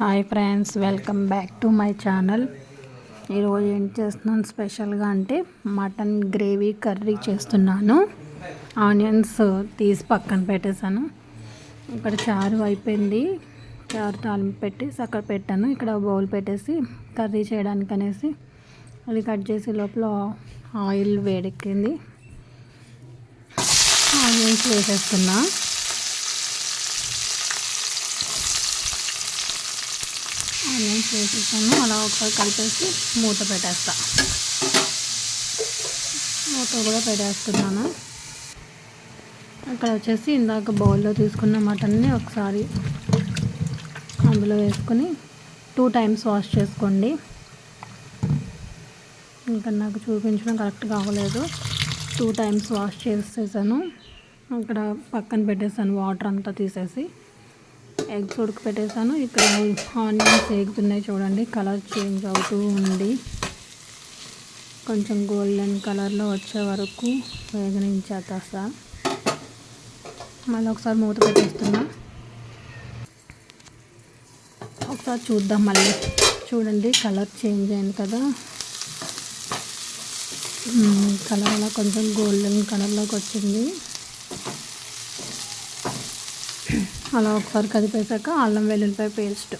Hi friends welcome back to my channel. ఈరోజు ఏం చేస్తున్నాను స్పెషల్గా అంటే మటన్ గ్రేవీ కర్రీ చేస్తున్నాను. ఆనియన్స్ తీసి పక్కన పెట్టేశాను. ఇక్కడ చారు అయిపోయింది. చారు తాలింపు పెట్టేసి అక్కడ పెట్టాను. ఇక్కడ బౌల్ పెట్టేసి కర్రీ చేయడానికి అనేసి అది కట్ చేసే లోపల ఆయిల్ వేడెక్కింది. ఆనియన్స్ వేసేస్తున్నా. ఆనియన్స్ వేసేసాను అలా ఒకసారి కలిపేసి మూత పెట్టేస్తా. మూత కూడా పెట్టేస్తున్నాను. అక్కడ వచ్చేసి ఇందాక బౌల్లో తీసుకున్న మటన్ని ఒకసారి అందులో వేసుకొని టూ టైమ్స్ వాష్ చేసుకోండి. ఇంకా నాకు చూపించడం కరెక్ట్గా అవ్వలేదు టూ టైమ్స్ వాష్ చేసేసాను. అక్కడ పక్కన పెట్టేసాను వాటర్ అంతా తీసేసి. ఎగ్స్ ఉడకపెట్టేసాను. ఇక్కడ ఆనియన్స్ ఎగుతున్నాయి చూడండి. కలర్ చేంజ్ అవుతూ ఉంది. కొంచెం గోల్డెన్ కలర్లో వచ్చే వరకు వేగనించేస్తా. మళ్ళీ ఒకసారి మూత పెట్టేస్తున్నా. ఒకసారి చూద్దాం మళ్ళీ. చూడండి కలర్ చేంజ్ అయింది కదా. కలర్ అలా కొంచెం గోల్డెన్ కలర్లోకి వచ్చింది. అలా ఒకసారి కదిపేశాక అల్లం వెల్లుల్లిపాయ పేస్ట్.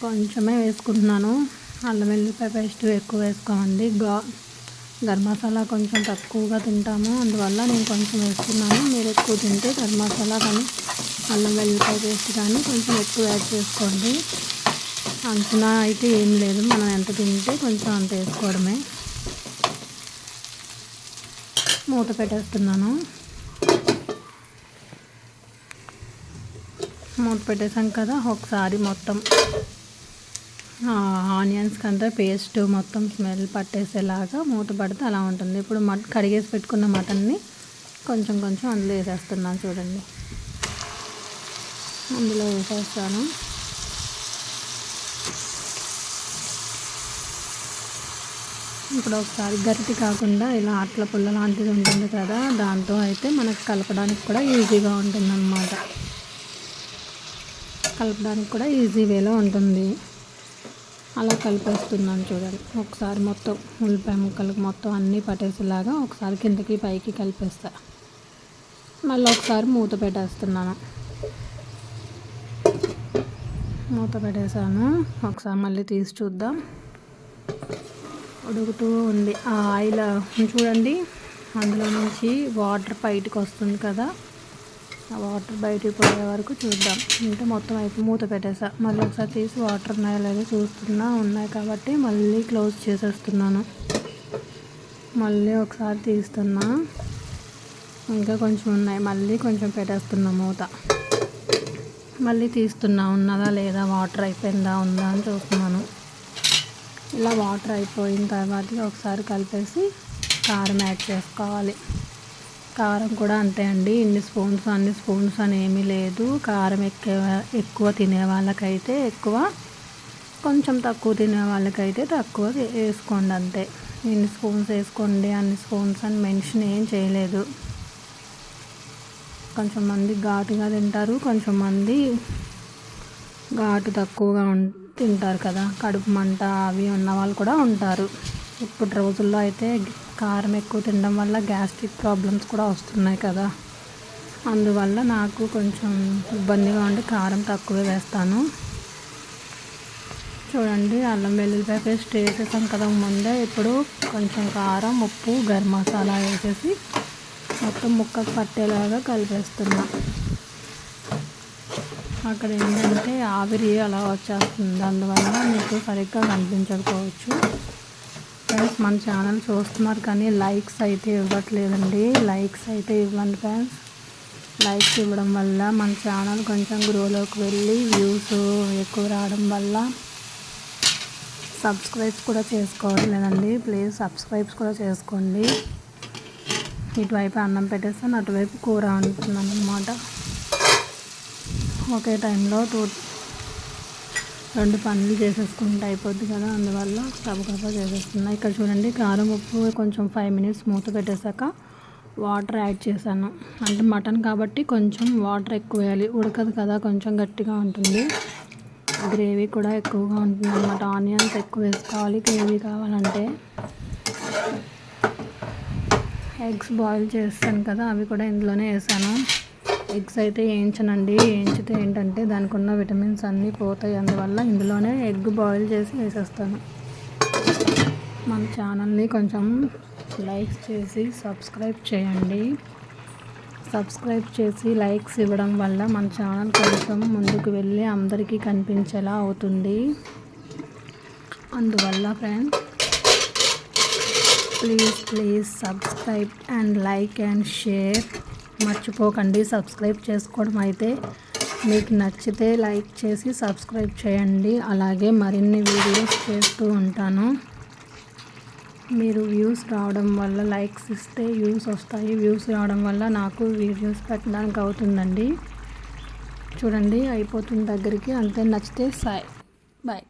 కొంచెమే వేసుకుంటున్నాను. అల్లం వెల్లుల్లిపాయ పేస్ట్ ఎక్కువ వేసుకోమండి. గా గరం మసాలా కొంచెం తక్కువగా తింటాము. అందువల్ల నేను కొంచెం వేసుకున్నాను. మీరు ఎక్కువ తింటే గరం మసాలా కానీ అల్లం వెల్లుల్లిపాయ పేస్ట్ కానీ కొంచెం ఎక్కువ యాడ్ చేసుకోండి. అంచనా అయితే ఏం లేదు. మనం ఎంత తింటే కొంచెం అంత వేసుకోవడమే. మూత పెట్టేస్తున్నాను. మూత పెట్టేసాం కదా ఒకసారి మొత్తం ఆనియన్స్ కంటే పేస్ట్ మొత్తం స్మెల్ పట్టేసేలాగా మూత పడితే అలా ఉంటుంది. ఇప్పుడు మట్ కడిగేసి పెట్టుకున్న మటన్ని కొంచెం కొంచెం అందులో వేసేస్తున్నాను చూడండి. అందులో వేసేస్తాను. ఇప్పుడు ఒకసారి గరిటి కాకుండా ఇలా అట్ల పుల్ల లాంటిది ఉంటుంది కదా దాంతో అయితే మనకు కలపడానికి కూడా ఈజీగా ఉంటుంది అన్నమాట కలపడానికి కూడా ఈజీ వేలో ఉంటుంది. అలా కలిపేస్తున్నాను చూడండి. ఒకసారి మొత్తం ఉల్లిపాయ ముక్కలకు మొత్తం అన్నీ పట్టేసేలాగా ఒకసారి కిందకి పైకి కలిపేస్తా. మళ్ళీ ఒకసారి మూత పెట్టేస్తున్నాను. మూత పెట్టేసాను ఒకసారి మళ్ళీ తీసి చూద్దాం. ఉడుకుతూ ఉంది. ఆ ఆయిల్ చూడండి. అందులో నుంచి వాటర్ బయటకు వస్తుంది కదా. ఆ వాటర్ బయటికి పోయే వరకు చూద్దాం. అంటే మొత్తం అయిపోయి మూత పెట్టేసా. మళ్ళీ ఒకసారి తీసి వాటర్ ఉన్నాయో లేదో చూస్తున్నా ఉన్నాయి కాబట్టి మళ్ళీ క్లోజ్ చేసేస్తున్నాను. మళ్ళీ ఒకసారి తీస్తున్నా ఇంకా కొంచెం ఉన్నాయి. మళ్ళీ కొంచెం పెట్టేస్తున్నా మూత. మళ్ళీ తీస్తున్నా ఉన్నదా లేదా వాటర్ అయిపోయిందా ఉందా అని చూస్తున్నాను. ఇలా వాటర్ అయిపోయిన తర్వాత ఒకసారి కలిపేసి కారం యాడ్ చేసుకోవాలి. కారం కూడా అంతే అండి. ఇన్ని స్పూన్స్ అన్ని స్పూన్స్ అని ఏమీ లేదు. కారం ఎక్కువ ఎక్కువ తినే వాళ్ళకైతే ఎక్కువ కొంచెం తక్కువ తినే వాళ్ళకైతే తక్కువ వేసుకోండి అంతే. ఇన్ని స్పూన్స్ వేసుకోండి అన్ని స్పూన్స్ అని మెన్షన్ ఏం చేయలేదు. కొంచెం మంది ఘాటుగా తింటారు కొంచెం మంది ఘాటు తక్కువగా తింటారు కదా. కడుపు మంట అవి ఉన్న వాళ్ళు కూడా ఉంటారు. ఇప్పుడు రోజుల్లో అయితే కారం ఎక్కువ తినడం వల్ల గ్యాస్ట్రిక్ ప్రాబ్లమ్స్ కూడా వస్తున్నాయి కదా. అందువల్ల నాకు కొంచెం ఇబ్బందిగా ఉండి కారం తక్కువే వేస్తాను. చూడండి అల్లం వెల్లుల్లిపాయ పేస్ట్ వేసేసాం కదా ముందే. ఇప్పుడు కొంచెం కారం ఉప్పు గరం మసాలా వేసేసి మొత్తం ముక్కకు పట్టేలాగా కలిపేస్తున్నా. అక్కడ ఏంటంటే ఆవిరి అలా వచ్చేస్తుంది. అందువల్ల మీకు సరిగ్గా కనిపించకపోవచ్చు. ఫ్రెండ్స్ మన ఛానల్ చూస్తున్నారు కానీ లైక్స్ అయితే ఇవ్వట్లేదండి. లైక్స్ అయితే ఇవ్వండి ఫ్రెండ్స్. లైక్స్ ఇవ్వడం వల్ల మన ఛానల్ కొంచెం గ్రోలోకి వెళ్ళి వ్యూస్ ఎక్కువ రావడం వల్ల సబ్స్క్రైబ్స్ కూడా చేసుకోవట్లేదండి ప్లీజ్ సబ్స్క్రైబ్స్ కూడా చేసుకోండి. ఇటువైపు అన్నం పెట్టేస్తాను అటువైపు కూర అంటున్నాను అనమాట ఒకే టైంలో టూ రెండు పనులు చేసేసుకుంటే అయిపోద్ది కదా అందువల్ల గబగబా చేసేస్తున్నా. ఇక్కడ చూడండి కారం ఉప్పు కొంచెం ఫైవ్ మినిట్స్ మూత పెట్టేశాక వాటర్ యాడ్ చేశాను. అంటే మటన్ కాబట్టి కొంచెం వాటర్ ఎక్కువ వేయాలి. ఉడకదు కదా కొంచెం గట్టిగా ఉంటుంది. గ్రేవీ కూడా ఎక్కువగా ఉంటుంది అన్నమాట ఆనియన్స్ ఎక్కువ వేసుకోవాలి. గ్రేవీ కావాలంటే ఎగ్స్ బాయిల్ చేస్తాను కదా అవి కూడా ఇందులోనే వేసాను ఎగ్స్ అయితే వేయించనండి. వేయించితే ఏంటంటే దానికి ఉన్న విటమిన్స్ అన్నీ పోతాయి. అందువల్ల ఇందులోనే ఎగ్ బాయిల్ చేసి వేసేస్తాను. మన ఛానల్ని కొంచెం లైక్ చేసి సబ్స్క్రైబ్ చేయండి. సబ్స్క్రైబ్ చేసి లైక్స్ ఇవ్వడం వల్ల మన ఛానల్ కొంచెం ముందుకు వెళ్ళి అందరికీ కనిపించేలా అవుతుంది. అందువల్ల friends please please subscribe and like and share. మర్చిపోకండి. సబ్స్క్రైబ్ చేసుకోవడం అయితే మీకు నచ్చితే లైక్ చేసి సబ్స్క్రైబ్ చేయండి. అలాగే మరిన్ని వీడియోస్ చేస్తూ ఉంటాను. మీరు వ్యూస్ రావడం వల్ల లైక్స్ ఇస్తే వ్యూస్ వస్తాయి. వ్యూస్ రావడం వల్ల నాకు వీడియోస్ పెట్టడానికి అవుతుందండి. చూడండి అయిపోతుంది దగ్గరికి. అంతే నచ్చితే సాయ్ బాయ్.